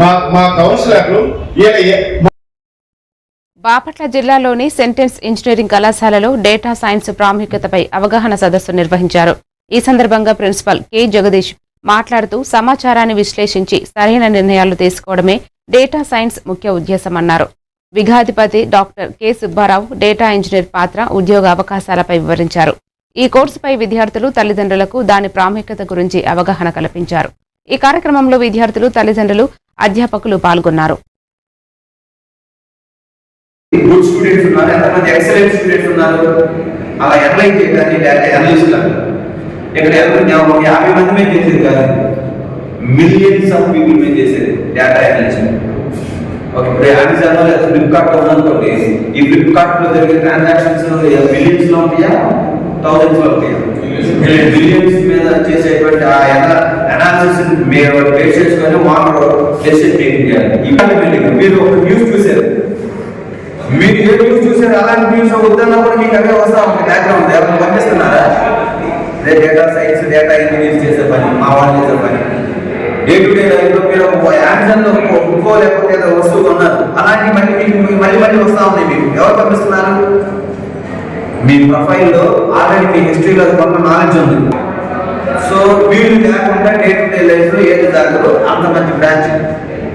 మా మా కౌన్సిలర్లు బాపట్ల జిల్లాలోని సెంటెన్స్ ఇంజనీరింగ్ కళాశాలలో డేటా సైన్స్ ప్రాముఖ్యతపై అవగాహన సదస్సు నిర్వహించారు. ఈ సందర్భంగా ప్రిన్సిపల్ కె జగదీష్ మాట్లాడుతూ సమాచారాన్ని విశ్లేషించి సరైన నిర్ణయాలు తీసుకోవడమే డేటా సైన్స్ ముఖ్య ఉద్దేశమన్నారు. విఘాధిపతి doctor K Subbarao data engineer పాత్ర ఉద్యోగ అవకాశాలపై వివరించారు. ఈ కోర్సుపై విద్యార్థులు తల్లిదండ్రులకు దాని ప్రాముఖ్యత గురించి అవగాహన కల్పించారు. ఈ కార్యక్రమంలో విద్యార్థులు తల్లిదండ్రులు అధ్యాపకులు పాల్గొన్నారు. గుడ్ స్టూడెంట్స్ ఉన్నారు? ఎంతమంది ఎక్సలెంట్ స్టూడెంట్స్ ఉన్నారు. అలా ఎనలైజ్ చేయడానికి డేటా అనలిస్ట్ ఇక్కడ ఒక యాభై మంది మీద చేసేది కాదు. మిలియన్స్ ఆఫ్ పీపుల్ మీద చేసేది. డేటా అనలిస్ట్ ఓకే ఇప్పుడు అమెజాన్ లేదా ఫ్లిప్కార్ట్ ఉందనుకోండి ఈ ఫ్లిప్కార్ట్లో జరిగే ట్రాన్సాక్షన్స్ మిలియన్స్లో ఉంటాయా? థౌజండ్స్లో ఉంటాయా? బిలియన్స్ మీద చేసేటువంటి ఆ అనాలిసిస్ మీరు బేస్ చేసుకొని వాళ్ళు డెసిషన్ మేకింగ్ చేయాలి ఇవాళ బిల్డింగ్ మీరు ఒక న్యూస్ చూసారు మీరు ఏ న్యూస్ చూసారు అలాంటి న్యూస్ వద్దన్నప్పుడు మీకు అవే వస్తా ఉంటాయి బ్యాక్గ్రౌండ్ ఎవరు పంపిస్తున్నారా? అదే డేటా సైన్స్ డేటా ఇంజనీర్స్ చేసే పని మా వాళ్ళు చేసే పని. డే టు డే లైఫ్లో మీరు ఒక లో ఒక ఇంకో లేకపోతే వస్తువు కొన్నారు. అలాంటి మళ్ళీ మీకు మళ్ళీ మళ్ళీ వస్తా ఉన్నాయి మీకు. ఎవరు పంపిస్తున్నారు? మీ ప్రొఫైల్లో ఆల్రెడీ మీ హిస్టరీలో కొంత నాలెడ్జ్ ఉంది. సో వీళ్ళు లేకుండా డే టు డే లైఫ్లో ఏది జరగదు అంత మంచి బ్రాంచ్